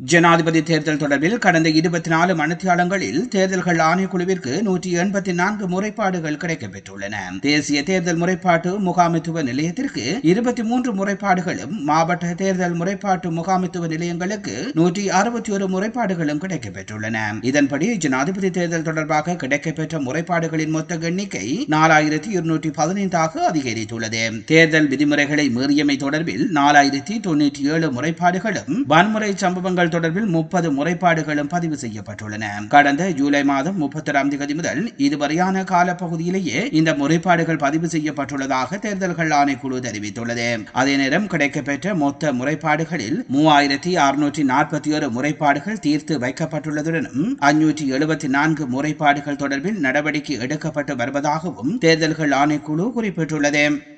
ஜனாதிபதி தேர்தல் தொடர்பில் கடந்த இருபத்தி நாலு மணித்தியாலங்களில் தேர்தல்கள் ஆணைக்குழுவிற்கு நூற்றி எண்பத்தி நான்கு முறைப்பாடுகள் கிடைக்கப்பெற்றுள்ளன. தேசிய தேர்தல் முறைப்பாட்டு முகாமைத்துவ நிலையத்திற்கு இருபத்தி மூன்று முறைப்பாடுகளும் மாவட்ட தேர்தல் முறைப்பாட்டு முகாமைத்துவ நிலையங்களுக்கு நூற்றி அறுபத்தி ஒரு முறைப்பாடுகளும் கிடைக்கப்பெற்றுள்ளன. இதன்படி ஜனாதிபதி தேர்தல் தொடர்பாக கிடைக்கப்பெற்ற முறைப்பாடுகளின் மொத்த எண்ணிக்கை நாலாயிரத்தி இருநூற்றி பதினைந்தாக அதிகரித்துள்ளது. தேர்தல் விதிமுறைகளை மீறியமை தொடர்பில் நாலாயிரத்தி தொன்னூற்றி ஏழு முறைப்பாடுகளும் வன்முறை சம்பவங்கள் தொடர்பில் முப்பது முறைப்பாடுகளும் பதிவு செய்யப்பட்டுள்ளன. கடந்த ஜூலை மாதம் முப்பத்தொராம் தேதி முதல் இதுவரையான காலப்பகுதியிலேயே இந்த முறைப்பாடுகள் பதிவு செய்யப்பட்டுள்ளதாக தேர்தல்கள் ஆணைக்குழு தெரிவித்துள்ளது. அதே நேரம் கிடைக்கப்பெற்ற மொத்த முறைப்பாடுகளில் மூவாயிரத்தி அறுநூற்றி நாற்பத்தி ஒரு முறைப்பாடுகள் தீர்த்து வைக்கப்பட்டுள்ளதுடனும் அஞ்சூற்றி எழுபத்தி நான்கு முறைப்பாடுகள் தொடர்பில் நடவடிக்கை எடுக்கப்பட்டு வருவதாகவும் தேர்தல்கள் ஆணைக்குழு குறிப்பிட்டுள்ளது.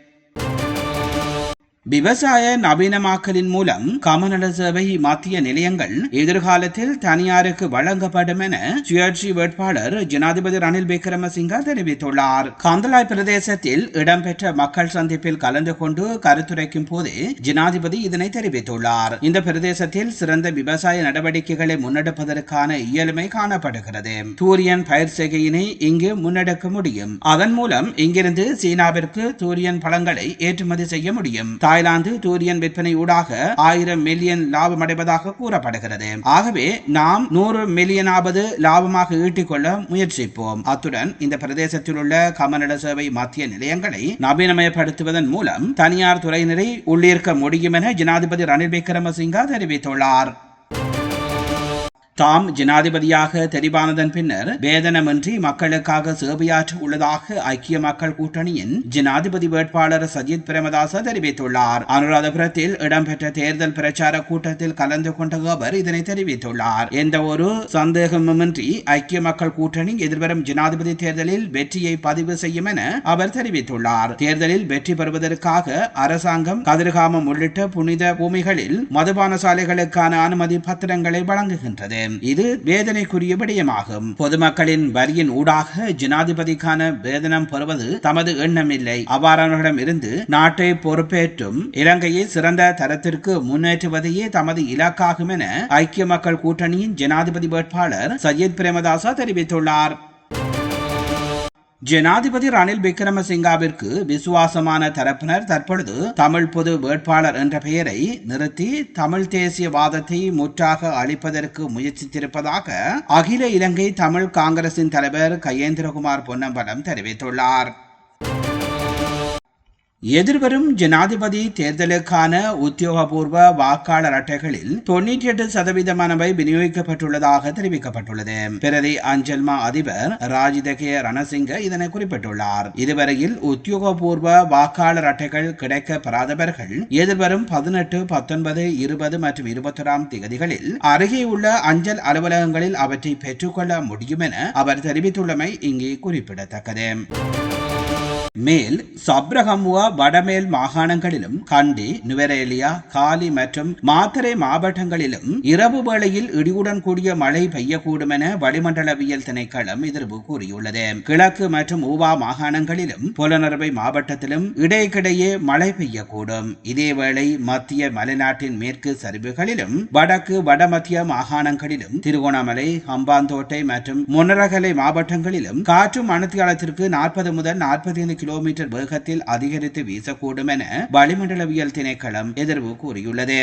விவசாய நவீனமாக்கலின் மூலம் கமநல சேவை மத்திய நிலையங்கள் எதிர்காலத்தில் தனியாருக்கு வழங்கப்படும் என சுயேட்சை வேட்பாளர் ஜனாதிபதி ரணில் விக்ரமசிங்க தெரிவித்துள்ளார். கந்தலாய் பிரதேசத்தில் இடம்பெற்ற மக்கள் சந்திப்பில் கலந்து கொண்டு கருத்துரைக்கும் போது ஜனாதிபதி இதனை தெரிவித்துள்ளார். இந்த பிரதேசத்தில் சிறந்த விவசாய நடவடிக்கைகளை முன்னெடுப்பதற்கான இயலுமை காணப்படுகிறது. தூரியன் பயிர் செய்கையினை இங்கு முன்னெடுக்க முடியும். அதன் மூலம் இங்கிருந்து சீனாவிற்கு தூரியன் பழங்களை ஏற்றுமதி செய்ய முடியும். தாய்லாந்து டூரியன் விற்பனை ஊடாக ஆயிரம் மில்லியன் லாபம் அடைவதாக கூறப்படுகிறது. ஆகவே நாம் நூறு மில்லியனாவது லாபமாக ஈட்டிக்கொள்ள முயற்சிப்போம். அத்துடன் இந்த பிரதேசத்தில் உள்ள கமநல சேவை மத்திய நிலையங்களை நவீனமயப்படுத்துவதன் மூலம் தனியார் துறையினரை உள்ளீர்க்க முடியும் என ஜனாதிபதி ரணில் விக்ரமசிங்கா தெரிவித்துள்ளார். தாம் ஜனாதிபதியாக தெரிவானதன் பின்னர் வேதனமின்றி மக்களுக்காக சேவையாற்ற உள்ளதாக ஐக்கிய மக்கள் கூட்டணியின் ஜனாதிபதி வேட்பாளர் சஜித் பிரேமதாச தெரிவித்துள்ளார். அனுராதபுரத்தில் இடம்பெற்ற தேர்தல் பிரச்சார கூட்டத்தில் கலந்து கொண்ட அவர் இதனை தெரிவித்துள்ளார். எந்த ஒரு சந்தேகமுமின்றி ஐக்கிய மக்கள் கூட்டணி எதிர்வரும் ஜனாதிபதி தேர்தலில் வெற்றியை பதிவு செய்யும் என அவர் தெரிவித்துள்ளார். தேர்தலில் வெற்றி பெறுவதற்காக அரசாங்கம் கதிர்காமம் உள்ளிட்ட புனித பூமிகளில் மதுபான சாலைகளுக்கான அனுமதி பத்திரங்களை வழங்குகின்றது. இது வேதனைக்குரிய விடயமாகும் பொதுமக்களின் வரியின் ஊடாக ஜனாதிபதிக்கான வேதனம் பெறுவது தமது எண்ணமில்லை. அவ்வாறானவர்களிடம் இருந்து நாட்டை பொறுப்பேற்றும் இலங்கையை சிறந்த தரத்திற்கு முன்னேற்றுவதையே தமது இலக்காகும் என ஐக்கிய மக்கள் கூட்டணியின் ஜனாதிபதி வேட்பாளர் சையத் பிரேமதாசா தெரிவித்துள்ளார். ஜனாதிபதி ரணில் விக்ரமசிங்காவிற்கு விசுவாசமான தரப்பினர் தற்பொழுது தமிழ் பொது வேட்பாளர் என்ற பெயரை நிறுத்தி தமிழ் தேசியவாதத்தை முற்றாக அளிப்பதற்கு முயற்சித்திருப்பதாக அகில இலங்கை தமிழ் காங்கிரசின் தலைவர் கயேந்திரகுமார் பொன்னம்பலம் தெரிவித்துள்ளார். எதிர்வரும் ஜனாதிபதி தேர்தலுக்கான உத்தியோகபூர்வ வாக்காளர் அட்டைகளில் தொன்னூற்றி எட்டு சதவீதமானவை விநியோகிக்கப்பட்டுள்ளதாக தெரிவிக்கப்பட்டுள்ளது. பிரதி அஞ்சல்மா அதிபர் ராஜிதகே ரணசிங்க இதனை குறிப்பிட்டுள்ளார். இதுவரையில் உத்தியோகபூர்வ வாக்காளர் அட்டைகள் கிடைக்க பெறாதவர்கள் எதிர்வரும் பதினெட்டு பத்தொன்பது இருபது மற்றும் இருபத்தொராம் தேதிகளில் அருகே உள்ள அஞ்சல் அலுவலகங்களில் அவற்றை பெற்றுக்கொள்ள முடியும் என அவர் தெரிவித்துள்ளமை இங்கே குறிப்பிடத்தக்கது. மேல் சப்ரகமுவா வடமேல் மாகாணங்களிலும் கண்டி நுவரேலியா காலி மற்றும் மாத்தரை மாவட்டங்களிலும் இரவு வேளையில் இடியுடன் கூடிய மழை பெய்யக்கூடும் என வளிமண்டலவியல் திணைக்களம் எதிர்ப்பு கூறியுள்ளது. கிழக்கு மற்றும் ஊவா மாகாணங்களிலும் புலனறுவை மாவட்டத்திலும் இடைக்கிடையே மழை பெய்யக்கூடும். இதேவேளை மத்திய மலைநாட்டின் மேற்கு சரிவுகளிலும் வடக்கு வடமத்திய மாகாணங்களிலும் திருகோணமலை ஹம்பாந்தோட்டை மற்றும் முன்னரகலை மாவட்டங்களிலும் காற்று மணத்தியாலத்திற்கு நாற்பது முதல் நாற்பத்தி ஐந்து கிலோமீட்டர் வேகத்தில் அதிகரித்து வீசக்கூடும் என வளிமண்டலவியல் திணைக்களம் எதிர்வு கூறியுள்ளது.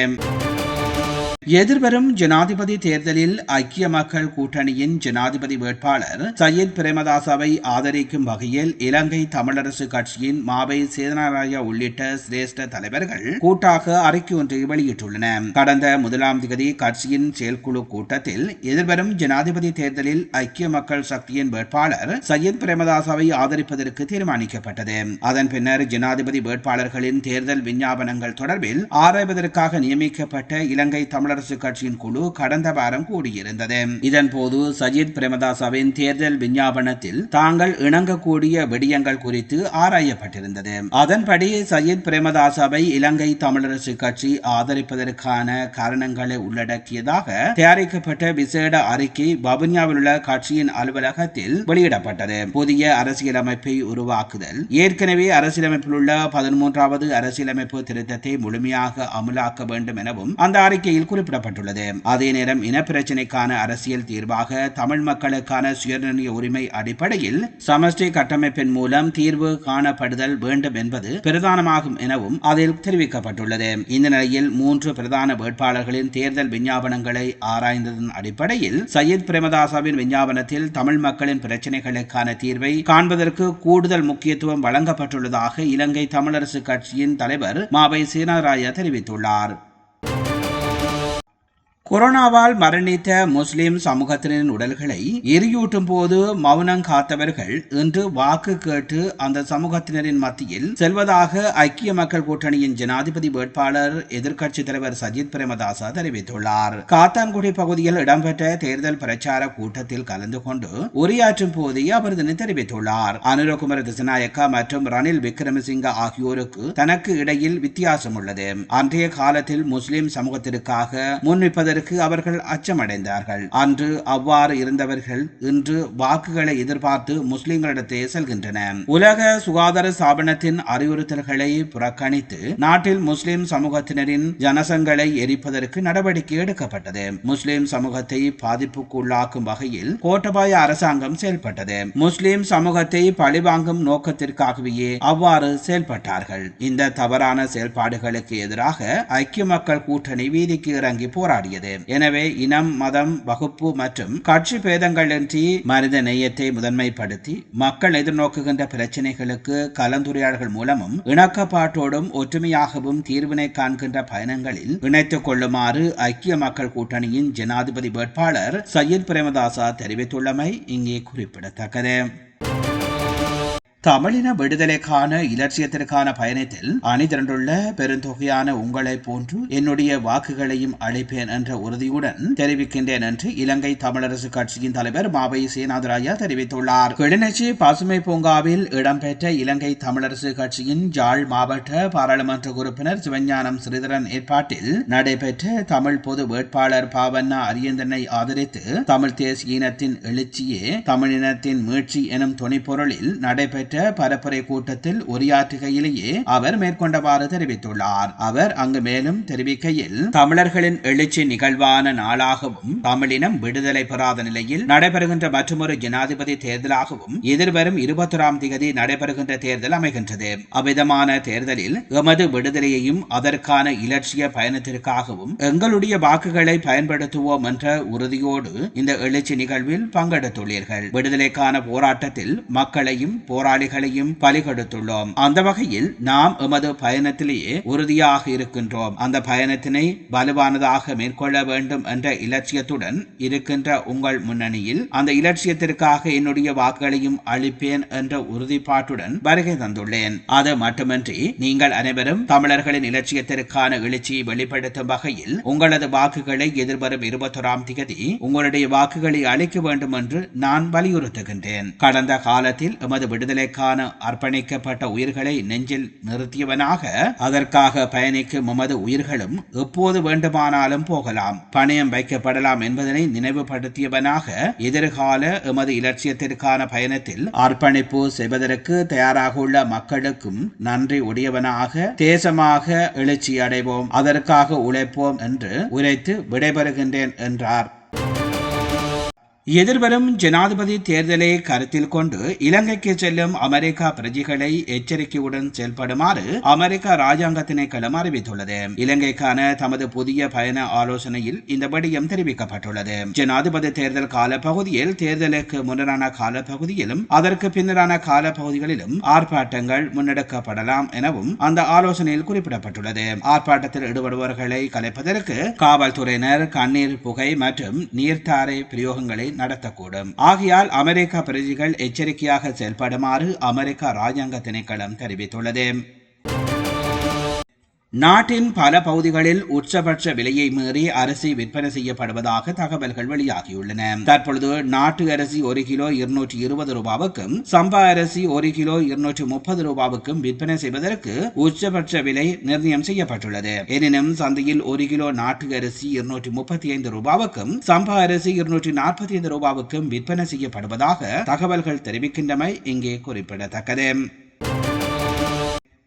எதிர்வரும் ஜனாதிபதி தேர்தலில் ஐக்கிய மக்கள் கூட்டணியின் ஜனாதிபதி வேட்பாளர் சையத் பிரேமதாசாவை ஆதரிக்கும் வகையில் இலங்கை தமிழரசு கட்சியின் மாவை சேதனாராயா உள்ளிட்ட சிரேஷ்ட தலைவர்கள் கூட்டாக அறிக்கை ஒன்றை வெளியிட்டுள்ளனர். கடந்த முதலாம் தேதி கட்சியின் செயற்குழு கூட்டத்தில் எதிர்வரும் ஜனாதிபதி தேர்தலில் ஐக்கிய மக்கள் சக்தியின் வேட்பாளர் சையத் பிரேமதாசாவை ஆதரிப்பதற்கு தீர்மானிக்கப்பட்டது. அதன் பின்னர் ஜனாதிபதி வேட்பாளர்களின் தேர்தல் விஞ்ஞாபனங்கள் தொடர்பில் ஆராய்வதற்காக நியமிக்கப்பட்ட இலங்கை தமிழர் தமிழரசு கட்சியின் குழு கடந்த வாரம் கூடியிருந்தது இதன்போது சஜித் பிரேமதாசவின் தேர்தல் விஞ்ஞாபனத்தில் தாங்கள் இணங்கக்கூடிய விடயங்கள் குறித்து ஆராயப்பட்டிருந்தது அதன்படி சஜித் பிரேமதாசவை இலங்கை தமிழரசு கட்சி ஆதரிப்பதற்கான காரணங்களை உள்ளடக்கியதாக தயாரிக்கப்பட்ட விசேட அறிக்கை வவுனியாவில் உள்ள கட்சியின் அலுவலகத்தில் வெளியிடப்பட்டது புதிய அரசியலமைப்பை உருவாக்குதல் ஏற்கனவே அரசியலமைப்பில் உள்ள பதிமூன்றாவது அரசியலமைப்பு திருத்தத்தை முழுமையாக அமலாக்க வேண்டும் எனவும் அந்த அறிக்கையில் குறிப்பிடப்பட்டுள்ளது. அதே நேரம் இனப்பிரச்சினைக்கான அரசியல் தீர்வாக தமிழ் மக்களுக்கான சுயநிர்ணய உரிமை அடிப்படையில் சமஷ்டி கட்டமைப்பின் மூலம் தீர்வு காணப்படுதல் வேண்டும் என்பது பிரதானமாகும் எனவும் அதில் தெரிவிக்கப்பட்டுள்ளது. இந்த நிலையில் மூன்று பிரதான வேட்பாளர்களின் தேர்தல் விஞ்ஞாபனங்களை ஆராய்ந்ததன் அடிப்படையில் சையத் பிரேமதாசாவின் விஞ்ஞாபனத்தில் தமிழ் மக்களின் பிரச்சினைகளுக்கான தீர்வை காண்பதற்கு கூடுதல் முக்கியத்துவம் வழங்கப்பட்டுள்ளதாக இலங்கை தமிழரசு கட்சியின் தலைவர் மாவை சீனாராயா தெரிவித்துள்ளார். கொரோனாவால் மரணித்த முஸ்லிம் சமூகத்தினரின் உடல்களை எரியூட்டும் போது மௌனம் காத்தவர்கள் இன்று வாக்கு கேட்டு அந்த சமூகத்தினரின் மத்தியில் செல்வதாக ஐக்கிய மக்கள் கூட்டணியின் ஜனாதிபதி வேட்பாளர் எதிர்க்கட்சித் தலைவர் சஜித் பிரேமதாசா தெரிவித்துள்ளார். காத்தான்குடி பகுதியில் இடம்பெற்ற தேர்தல் பிரச்சார கூட்டத்தில் கலந்து கொண்டு உரையாற்றும் போதே அவர் இதனை தெரிவித்துள்ளார். அனுரகுமார திசநாயக்கா மற்றும் ரணில் விக்ரமசிங்க ஆகியோருக்கு தனக்கு இடையில் வித்தியாசம் உள்ளது. அன்றைய காலத்தில் முஸ்லிம் சமூகத்திற்காக முன்னிப்பதற்கு அதற்கு அவர்கள் அச்சமடைந்தார்கள். அன்று அவ்வாறு இருந்தவர்கள் இன்று வாக்குகளை எதிர்பார்த்து முஸ்லிம்களிடத்தே செல்கின்றன உலக சுகாதார ஸ்தாபனத்தின் அறிவுறுத்தல்களை புறக்கணித்து நாட்டில் முஸ்லிம் சமூகத்தினரின் ஜனசங்களை எரிப்பதற்கு நடவடிக்கை எடுக்கப்பட்டது. முஸ்லிம் சமூகத்தை பாதிப்புக்குள்ளாக்கும் வகையில் கோட்டபாய அரசாங்கம் செயல்பட்டது. முஸ்லிம் சமூகத்தை பழிவாங்கும் நோக்கத்திற்காகவே அவ்வாறு செயல்பட்டார்கள். இந்த தவறான செயல்பாடுகளுக்கு எதிராக ஐக்கிய மக்கள் கூட்டணி வீதிக்கு இறங்கி போராடியது. எனவே இனம் மதம் வகுப்பு மற்றும் கட்சி பேதங்களின்றி மனித நேயத்தை முதன்மைப்படுத்தி மக்கள் எதிர்நோக்குகின்ற பிரச்சனைகளுக்கு கலந்துரையாடல்கள் மூலமும் இணக்கப்பாட்டோடும் ஒற்றுமையாகவும் தீர்வினை காண்கின்ற பயணங்களில் இணைத்துக் கொள்ளுமாறு ஐக்கிய மக்கள் கூட்டணியின் ஜனாதிபதி வேட்பாளர் சையத் பிரேமதாசா தெரிவித்துள்ளமை இங்கே குறிப்பிடத்தக்கது. தமிழின விடுதலைக்கான இலட்சியத்திற்கான பயணத்தில் அணிதிரண்டுள்ள பெருந்தொகையான உங்களை போன்று என்னுடைய வாக்குகளையும் அளிப்பேன் என்ற உறுதியுடன் தெரிவிக்கின்றேன் என்று இலங்கை தமிழரசு கட்சியின் தலைவர் மாவை சேனாதராயா தெரிவித்துள்ளார். கிளிநொச்சி பசுமை பூங்காவில் இடம்பெற்ற இலங்கை தமிழரசு கட்சியின் ஜாழ் மாவட்ட பாராளுமன்ற உறுப்பினர் சிவஞானம் ஸ்ரீதரன் ஏற்பாட்டில் நடைபெற்ற தமிழ் பொது வேட்பாளர் பாவண்ணா அரியந்தனை ஆதரித்து தமிழ் தேசிய இனத்தின் எழுச்சியே தமிழினத்தின் மீட்சி எனும் துணைப்பொருளில் நடைபெற்ற நடைபெற்ற பரப்புரை கூட்டத்தில் உரையாற்றுகையிலேயே அவர் மேற்கொண்டவாறு தெரிவித்துள்ளார். அவர் அங்கு மேலும் தெரிவிக்கையில் தமிழர்களின் எழுச்சி நிகழ்வான நாளாகவும் தமிழினம் விடுதலை பெறாத நிலையில் நடைபெறுகின்ற மற்றொரு ஜனாதிபதி தேர்தலாகவும் எதிர்வரும் இருபத்தொராம் தேதி நடைபெறுகின்ற தேர்தல் அமைகின்றது. அவ்விதமான தேர்தலில் எமது விடுதலையையும் அதற்கான இலட்சிய பயணத்திற்காகவும் எங்களுடைய வாக்குகளை பயன்படுத்துவோம் என்ற உறுதியோடு இந்த எழுச்சி நிகழ்வில் பங்கெடுத்துள்ளீர்கள். விடுதலைக்கான போராட்டத்தில் மக்களையும் போராளி போராளிகளையும் பலிகொடுத்துள்ளோம். அந்த வகையில் நாம் எமது பயணத்திலேயே உறுதியாக இருக்கின்றோம். அந்த பயணத்தினை வலுவானதாக மேற்கொள்ள வேண்டும் என்ற இலட்சியத்துடன் இருக்கின்ற உங்கள் முன்னணியில் அந்த இலட்சியத்திற்காக என்னுடைய வாக்குகளையும் அளிப்பேன் என்ற உறுதிப்பாட்டுடன் வருகை தந்துள்ளேன். அது மட்டுமின்றி நீங்கள் அனைவரும் தமிழர்களின் இலட்சியத்திற்கான எழுச்சியை வெளிப்படுத்தும் வகையில் உங்களது வாக்குகளை எதிர்வரும் இருபத்தொராம் திகதி உங்களுடைய வாக்குகளை அளிக்க வேண்டும் என்று நான் வலியுறுத்துகின்றேன். கடந்த காலத்தில் எமது விடுதலை சேவைக்கான அர்ப்பணிக்கப்பட்ட உயிர்களை நெஞ்சில் நிறுத்தியவனாக அதற்காக பயணிக்கும் உமது உயிர்களும் எப்போது வேண்டுமானாலும் போகலாம். பணயம் வைக்கப்படலாம் என்பதனை நினைவுபடுத்தியவனாக எதிர்கால எமது இலட்சியத்திற்கான பயணத்தில் அர்ப்பணிப்பு செய்வதற்கு தயாராக உள்ள மக்களுக்கும் நன்றி உடையவனாக தேசமாக எழுச்சி அடைவோம் அதற்காக உழைப்போம் என்று உரைத்து விடைபெறுகின்றேன் என்றார். எதிர்வரும் ஜனாதிபதி தேர்தலை கருத்தில் கொண்டு இலங்கைக்கு செல்லும் அமெரிக்கா பிரஜைகளை எச்சரிக்கையுடன் செயல்படுமாறு அமெரிக்க ராஜாங்க களம் அறிவித்துள்ளது. இலங்கைக்கான தமது புதிய பயண ஆலோசனையில் இந்த விடயம் தெரிவிக்கப்பட்டுள்ளது. ஜனாதிபதி தேர்தல் காலப்பகுதியில் தேர்தலுக்கு முன்னரான காலப்பகுதியிலும் அதற்கு பின்னரான காலப்பகுதிகளிலும் ஆர்ப்பாட்டங்கள் முன்னெடுக்கப்படலாம் எனவும் அந்த ஆலோசனையில் குறிப்பிடப்பட்டுள்ளது. ஆர்ப்பாட்டத்தில் ஈடுபடுபவர்களை கலைப்பதற்கு காவல்துறையினர் கண்ணீர் புகை மற்றும் நீர்த்தாரை பிரயோகங்களை நடத்தக்கூடும். ஆகையால் அமெரிக்க பிரஜைகள் எச்சரிக்கையாக செயல்படுமாறு அமெரிக்க ராஜாங்க திணைக்களம் தெரிவித்துள்ளது. நாட்டின் பல பகுதிகளில் உச்சபட்ச விலையை மீறி அரிசி விற்பனை செய்யப்படுவதாக தகவல்கள் வெளியாகியுள்ளன. தற்பொழுது நாட்டு அரிசி ஒரு கிலோ இருநூற்றி இருபது ரூபாவுக்கும் சம்பா அரிசி ஒரு கிலோ இருநூற்றி முப்பது ரூபாவுக்கும் விற்பனை செய்வதற்கு உச்சபட்ச விலை நிர்ணயம் செய்யப்பட்டுள்ளது. எனினும் சந்தையில் ஒரு கிலோ நாட்டு அரிசி இருநூற்றி முப்பத்தி ஐந்து ரூபாவுக்கும் சம்பா அரிசி இருநூற்றி நாற்பத்தி ஐந்து ரூபாவுக்கும் விற்பனை செய்யப்படுவதாக தகவல்கள் தெரிவிக்கின்றமை இங்கே குறிப்பிடத்தக்கது.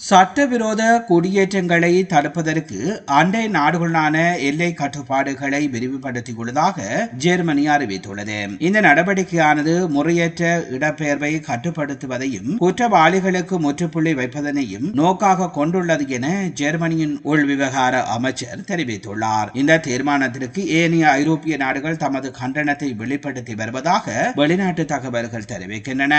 சட்டவிரோத குடியேற்றங்களை தடுப்பதற்கு அண்டை நாடுகளான எல்லை கட்டுப்பாடுகளை விரிவுபடுத்தியுள்ளதாக ஜெர்மனி அறிவித்துள்ளது. இந்த நடவடிக்கையானது முறையற்ற இடப்பெயர்வை கட்டுப்படுத்துவதையும் குற்றவாளிகளுக்கு முற்றுப்புள்ளி வைப்பதனையும் நோக்காக கொண்டுள்ளது என ஜெர்மனியின் உள் விவகார அமைச்சர் தெரிவித்துள்ளார். இந்த தீர்மானத்திற்கு ஏனைய ஐரோப்பிய நாடுகள் தமது கண்டனத்தை வெளிப்படுத்தி வருவதாக வெளிநாட்டு தகவல்கள் தெரிவிக்கின்றன.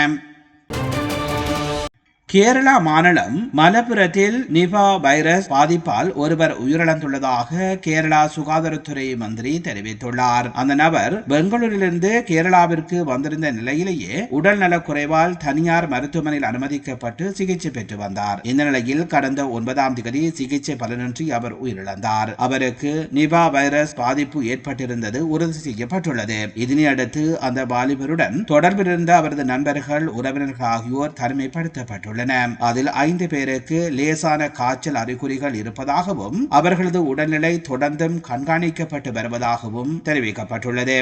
கேரளா மாநிலம் மலப்புரத்தில் நிபா வைரஸ் பாதிப்பால் ஒருவர் உயிரிழந்துள்ளதாக கேரளா சுகாதாரத்துறை மந்திரி தெரிவித்துள்ளார். அந்த நபர் பெங்களூரிலிருந்து கேரளாவிற்கு வந்திருந்த நிலையிலேயே உடல் நலக் குறைவால் தனியார் மருத்துவமனையில் அனுமதிக்கப்பட்டு சிகிச்சை பெற்று வந்தார். இந்த நிலையில் கடந்த ஒன்பதாம் தேதி சிகிச்சை பலனின்றி அவர் உயிரிழந்தார். அவருக்கு நிபா வைரஸ் பாதிப்பு ஏற்பட்டிருந்தது உறுதி செய்யப்பட்டுள்ளது. இதனையடுத்து அந்த வாலிபருடன் தொடர்பிலிருந்த அவரது நண்பர்கள் உறவினர்கள் ஆகியோர் தனிமைப்படுத்தப்பட்டுள்ளனர். உள்ளன. அதில் ஐந்து பேருக்கு லேசான காய்ச்சல் அறிகுறிகள் இருப்பதாகவும் அவர்களது உடல்நிலை தொடர்ந்தும் கண்காணிக்கப்பட்டு வருவதாகவும் தெரிவிக்கப்பட்டுள்ளது.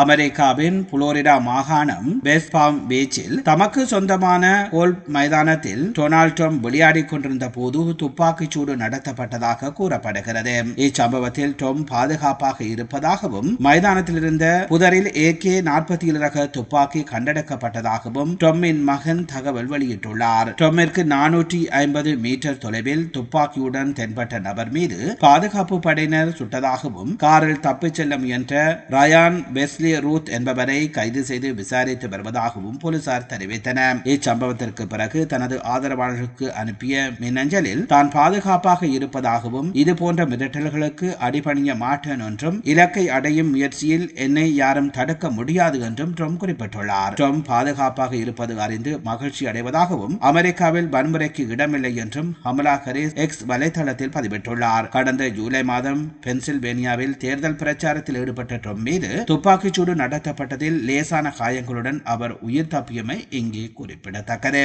அமெரிக்காவின் புளோரிடா மாகாணம் பெஸ்பாம் பீச்சில் தமக்கு சொந்தமான கோல் மைதானத்தில் டொனால்ட் ட்ரம்ப் விளையாடிக் கொண்டிருந்த போது துப்பாக்கிச் சூடு நடத்தப்பட்டதாக கூறப்படுகிறது. இச்சம்பவத்தில் டொம் பாதுகாப்பாக இருப்பதாகவும் மைதானத்தில் இருந்த புதரில் ஏ கே நாற்பத்தி ஏழு ரக துப்பாக்கி கண்டெடுக்கப்பட்டதாகவும் டொம்மின் மகன் தகவல் வெளியிட்டுள்ளார். டொம்மிற்கு நானூற்றி ஐம்பது மீட்டர் தொலைவில் துப்பாக்கியுடன் தென்பட்ட நபர் மீது பாதுகாப்பு படையினர் சுட்டதாகவும் காரில் தப்பிச் செல்ல முயன்ற ரயான் பெஸ்லி ரூத் என்பவரை கைது செய்து விசாரித்து வருவதாகவும் போலீசார் தெரிவித்தனர். இச்சம்பவத்திற்கு பிறகு தனது ஆதரவாளர்களுக்கு அனுப்பிய மின்னஞ்சலில் தான் பாதுகாப்பாக இருப்பதாகவும் இதுபோன்ற மிரட்டல்களுக்கு அடிபணிய மாட்டேன் என்றும் இலக்கை அடையும் முயற்சியில் என்னை யாரும் தடுக்க முடியாது என்றும் ட்ரம்ப் குறிப்பிட்டுள்ளார். ட்ரம்ப் பாதுகாப்பாக இருப்பது அறிந்து மகிழ்ச்சி அடைவதாகவும் அமெரிக்காவில் வன்முறைக்கு இடமில்லை என்றும் அமலா ஹரீஸ் எக்ஸ் வலைதளத்தில் பதிவிட்டுள்ளார். கடந்த ஜூலை மாதம் பென்சில்வேனியாவில் தேர்தல் பிரச்சாரத்தில் ஈடுபட்ட ட்ரம்ப் மீது துப்பாக்கி துப்பாக்கிச்சூடு நடத்தப்பட்டதில் லேசான காயங்களுடன் அவர் உயிர் தப்பியமை இங்கே குறிப்பிடத்தக்கது.